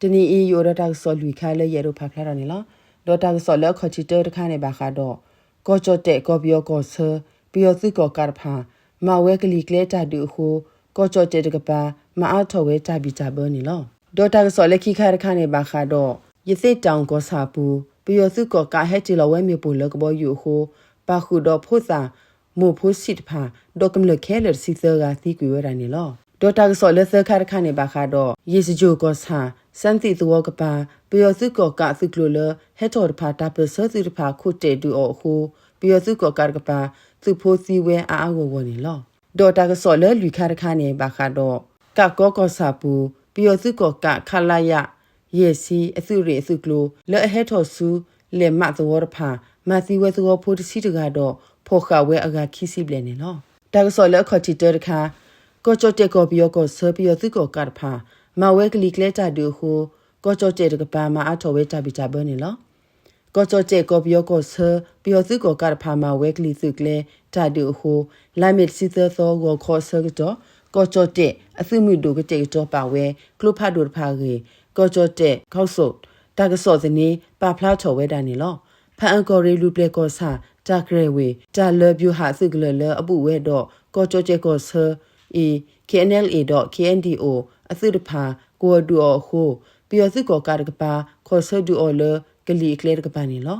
တနီအီယိုရတာဆောလူခါလေရတော့ဖဖလာနေလားဒေါ်တာဆောလက်ခချီတဲတခါနေပါခါတော့ကောချတဲ့ကောပြောကောဆပြီးတော့သူကောကာဖာမဝဲကလီကလေတာတူဟိုကောချတဲ့တကပါမအားထော်ဝဲတာပြီးတာဘနေလားဒေါ်တာဆောလက်ခိခါတခါနေပါခါတော့ယသိတောင်ကောစာပူပြီးတော့သူကောကာဟဲတီလဝဲမြေပူလကဘောယူဟိုပါခုတော့ဖို့စာမို့ဖို့စစ်ဖာဒေါကမလခဲလစီသကသီကွေရနေလောဒေါ်တာဆောလက်သခါတခါနေပါခါတော့ယေစဂျိုကောစာ စန်တီသောကပါပျော်စုကောကစုကလိုလဟက်တော်တဖာတာပစစုတဖာခုတေတူအောဟူပျော်စုကောကကပါသူဖိုးစီဝဲအာအဝဝနေလောဒေါ်တာကဆော်လလူခါတခါနေပါခါတော့ကကောကောစာပူပျော်စုကောကခလာယယေစီအစုရေအစုကလိုလဲဟက်တော်စုလေမသောတဖာမသီဝဲသောဖိုးတစီတကတော့ဖောခဝဲအကခီစီပလဲနေလောတာကဆော်လခေါတီတတခါကောချောတက်ကောပျောကောဆပျော်စုကောကတဖာ မဝဲကလီကလက်တာဒူဟိုကောချောတဲ့ကပါမအထော်ဝဲတာပီတာဘနေလောကောချောတဲ့ကောပြောကောဆပျော်စုကောကရဖာမဝဲကလီစုကလေတာဒူဟိုလာမစ်စီသသောကိုခေါ်ဆကတော့ကောချောတဲ့အစုမှုတို့ကတဲ့တော့ပါဝဲကလုဖတ်တို့ဖာကေကောချောတဲ့ခောက်ဆုတ်တာကစော့စနေပါဖလားထော်ဝဲတာနေလောဖန်အကောရီလူပလက်ကောစာတာဂရေဝေတာလဘျူဟာစုကလလအပူဝဲတော့ကောချောတဲ့ကောဆအီ KNLA.KNDO အစုတဖာကိုဒူအောဟိုပျော်စုကောကာတကပါခေါ်ဆဒူအောလကလီကလေတကပါနေလော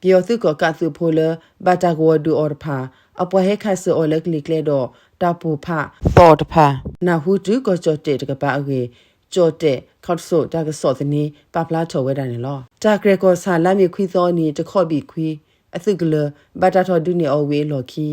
ပျော်စုကောကာစုဖိုလဘာတာကိုဒူအောဖာအပွားဟဲခါဆူအောလကလီကလေတော့တာပူဖပေါ်တဖာနာဟုတူကောချောတေတကပါအကေကြော့တဲ့ခောက်ဆိုတာကစော့စနီပပလာထော်ဝဲတာနေလောတာဂရကောဆာလာမီခွီသောနီတခော့ဘီခွီအသုကလဘာတာထော်ဒူနေအဝေးလော်ခီ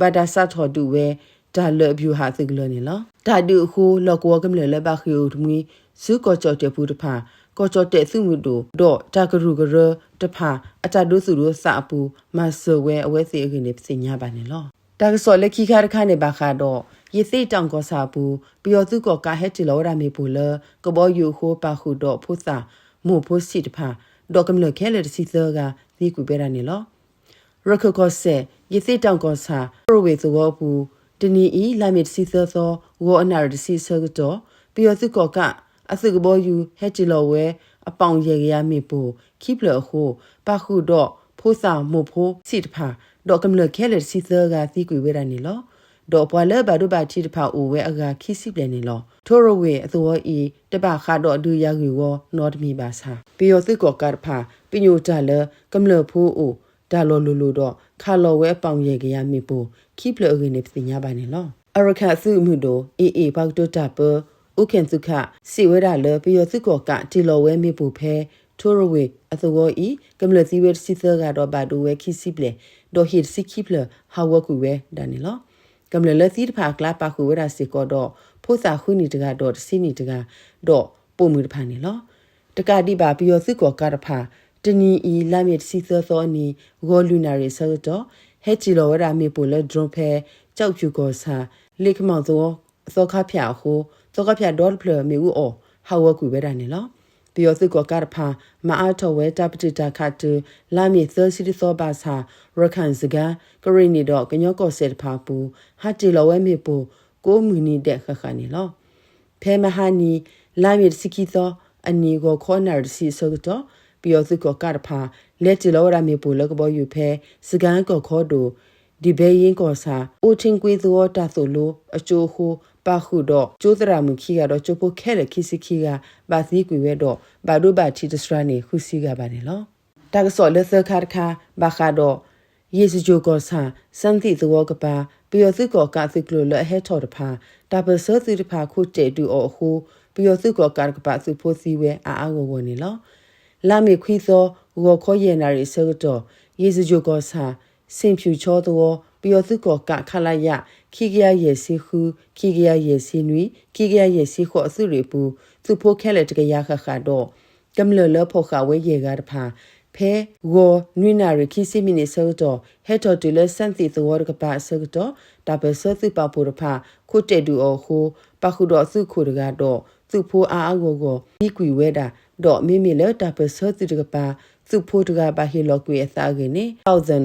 ဘာတာဆတ်ထော်ဒူဝဲဒါလဘျူဟာသကလနေလား ဒါဒူဟိုလောကောကမလလဘခီယိုဒမီဇုကောချောတေပူတဖာကောချောတေစုမှုတို့တော့တာဂရုဂရတဖာအတဒုစုတို့စအပူမဆဝဲအဝဲစီအခင်းနေပစညာပါနေလောတာကစောလက်ခိခါရခနေပါခါတော့ယေသိတောင်ကောစာပူပျော်စုကောကာဟက်တီလောရမေပူလကဘောယူဟိုပါခုတော့ဖုစာမို့ဖို့စီတဖာဒေါကမလခဲလက်စီသကဒီကူပေးရနေလောရခကောဆေယေသိတောင်ကောစာပရဝေသောပူ တနီဤလာမစ်စီသောသောဝေါ်အနာရစီဆကတော့ပျော်စုကောကအစုကဘောယူဟက်တီလောဝဲအပေါင်ရေရမေပူခိပလဟုပါခုတော့ဖိုးစာမို့ဖိုးစီတဖာဒေါကမလခဲလက်စီသကဒီကူဝဲရနေလောဒေါ်ပွာလဘဒုဘာတီတဖာအိုဝဲအကခိစီပလနေလောထိုရဝေအသောဤတပခါတော့ဒူရယူဝနော့တမီပါစာပီယောသစ်ကောကတ်ဖာပညိုတလကမလဖိုးအို ဒါလောလူလူတော့ခါလောဝဲပေါင်ရေကရမိပူခိပလအကင်းနေပညာပါနေလောအရခသုမှုတို့အေအေဘောက်တုတပဥခင်စုခစီဝဲရလပီယောသစ်ကောကတီလောဝဲမိပူဖဲထိုရဝေအသောဤကမလသီဝဲစီသကတော့ဘာဒူဝဲခိစီပလေဒိုဟီစီခိပလဟာဝကူဝဲဒါနေလောကမ္လလသီတဖာကလာပါခုဝရစီကောတော့ဖို့စာခွနီတကတော့စီနီတကတော့ပုံမှုတဖာနေလောတကတိပါပြီးရစစ်ကောကတဖာ တနီအီလာမီစီသောသောနီဂေါ်လူနာရီဆောတော့ဟဲချီလောဝရမီပိုလဒရွန်ဖဲကြောက်ဖြူကောစာလိကမောင်သောသောခဖျာဟိုသောခဖျာဒေါ်ဖလမီဦးအောဟာဝကူဝဲတာနေလောပျော်စစ်ကောကရဖာမအားတော်ဝဲတပတိတာခတ်တူလာမီသစီတီသောဘာသာရခန်စကကရိနီတော့ကညောကောဆက်ဖာပူဟာတီလဝဲမီပူကိုမူနီတဲ့ခခနီလောဖဲမဟာနီလာမီစကီသောအနီကိုခေါ်နာစီဆိုတော့ ပျော်စစ်ကောကရဖာလက်တီလောရမီပူလကဘောယူဖဲစကန်ကောခေါ်တူဒီဘေရင်ကောစာအိုချင်းကွေသောတာဆိုလိုအချိုးဟိုပါခုတော့ကျိုးတရာမူခီကတော့ချိုးဖို့ခဲတဲ့ခီစီခီကဘာစီကွေဝဲတော့ဘာတို့ဘာချီတစရနေခုစီကပါနေလောတာကဆောလက်သခါခါဘာခါတော့ယေစဂျိုကောဆာစန်တိသောကပါပျော်စုကောကသိကလိုလဟဲထော်တဖာတာပစောသီတဖာခုတေတူအောဟူပျော်စုကောကကပါစုဖို့စီဝဲအာအာဝဝနေလော လာမီခွီသောဝခေါ်ရနာရီဆောတော့ယေစဂျိုကောဆာစင်ဖြူချောသောပျော်စုကောကခလာယခိကရရဲ့စီခုခိကရရဲ့စီနွီခိကရရဲ့စီခေါ်အစုတွေပူသူဖို့ခဲလက်တကရခခတော့ကမ္လလဖို့ခဝဲရေကားတဖာဖဲဝနွိနာရခိစီမီနေဆောတော့ဟက်တော်တူလစန်တီသောကပါဆောတော့ဒါပဲဆောသူပပူရဖာခုတေတူအောဟိုပခုတော့စုခုတကတော့သူဖိုးအားအကိုကိုဒီကွေဝဲတာ တော့မိမိလက်ဒါပဲဆောသူတကပါသူဖိုးတကပါဟီလောကွေအသားကနေ1000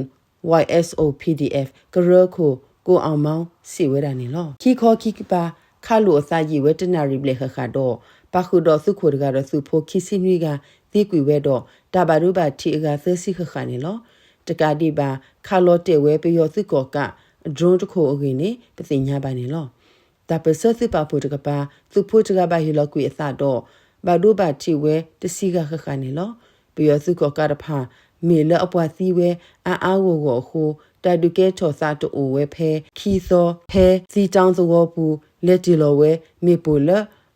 YSO PDF ကရခုကိုအောင်မောင်းစီဝဲတာနေလောခီခေါ်ခီကပါခါလိုအစာကြီးဝဲတနာရီပလေခခတော့ပါခုတော့စုခိုတကတော့စုဖိုခိစီနွေကတိကွေဝဲတော့တဘာရုပါတီကသစီခခါနေလောတကတိပါခါလော့တေဝဲပယောစုကောကဒရုန်းတခိုအကင်းနေပသိညာပါနေလောတပစသပါဖို့တကပါသူဖို့တကပါဟီလောကွေအသတော့ ဘာဒုပါတီဝဲတစီကခခါနေလောပယောစုကောကရဖာမေလအပွားစီဝဲအာအာဝဝခုတဒုကဲချောစာတူဝဲဖဲခီသောဖဲစီချောင်းစဝပူလက်တီလောဝဲမေပူလ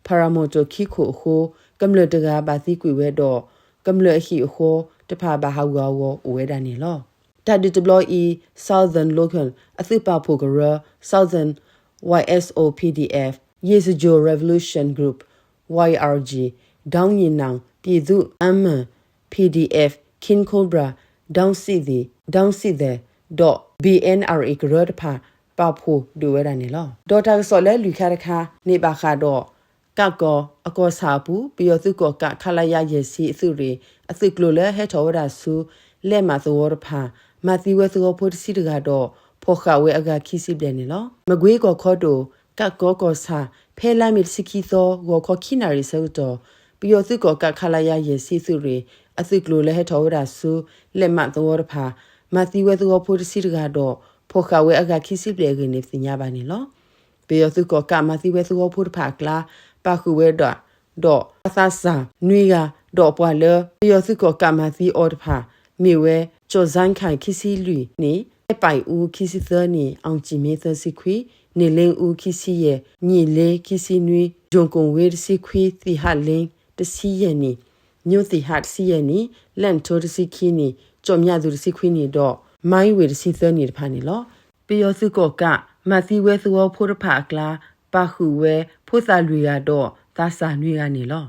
ဖာရမိုတိုခိခုခုကမ္လတကဘာစီကွေဝဲတော့ကမ္လအခိခုတဖာဘာဟာဝဝဝဲဒန်နီလောတဒတဘလီ southern local အသိပါဖိုကရ southern YSOPDF Yesujo Revolution Group YRG ဒေါင်းရင်နောင်ပြည်သူအမန် PDF Kin Cobra down see the down see the dot BNRA ကရတဖာပဖို့ဒူဝဲရနေလောဒေါက်တာဆော်လဲလူခါရခါနေပါခါတော့ကကောအကောစာဘူးပြီးတော့သူကောကခလာရရဲ့စီအစုတွေအစုကလိုလဲဟဲထောဝရဆူလဲမှာသဝရဖာမသီဝဲသကောဖို့စီတကတော့ဖောခဝဲအကခီစီတယ်နေလောမကွေးကောခေါ်တော့ ကကောကောစာဖဲလာမီစကီသောဂောခေါ်ခိနာရီဆောတော့ပြီးတော့သူကောကခလာရရဲ့စီစုတွေအစုကလိုလဲဟဲထောဝရဆူလက်မသဝရဖာမသီဝဲသကောဖို့စီတကတော့ဖောခဝဲအကခီစီတယ်ကနေစညာပါနေလောပေယသုကောကမစီဝဲသုကောဖုဒဖာကလာပါခုဝဲတော့တော့အသဆာနွေကတော့ပွာလပေယသုကောကမစီအော်တဖာမြေဝဲချိုဇန်ခိုင်ခီစီလူနေပိုင်ဦးခီစီသနီအောင်ကြည်မေသစီခွီ နေလင်းဦးခီစီရဲ့ညီလေးခီစီနွေဂျုံကုံဝဲစီခွီသီဟာလင်းတစီရဲ့နီညိုတီဟတ်စီရဲ့နီလန်တိုတစီခီနီကြော်မြသူတစီခွီနီတော့မိုင်းဝဲတစီသနီတဖာနီလောပေယောစုကောကမစီဝဲသဝဖိုးတဖာကလာပါခုဝဲဖိုးစာလူရတော့သာစာနွေကနေလော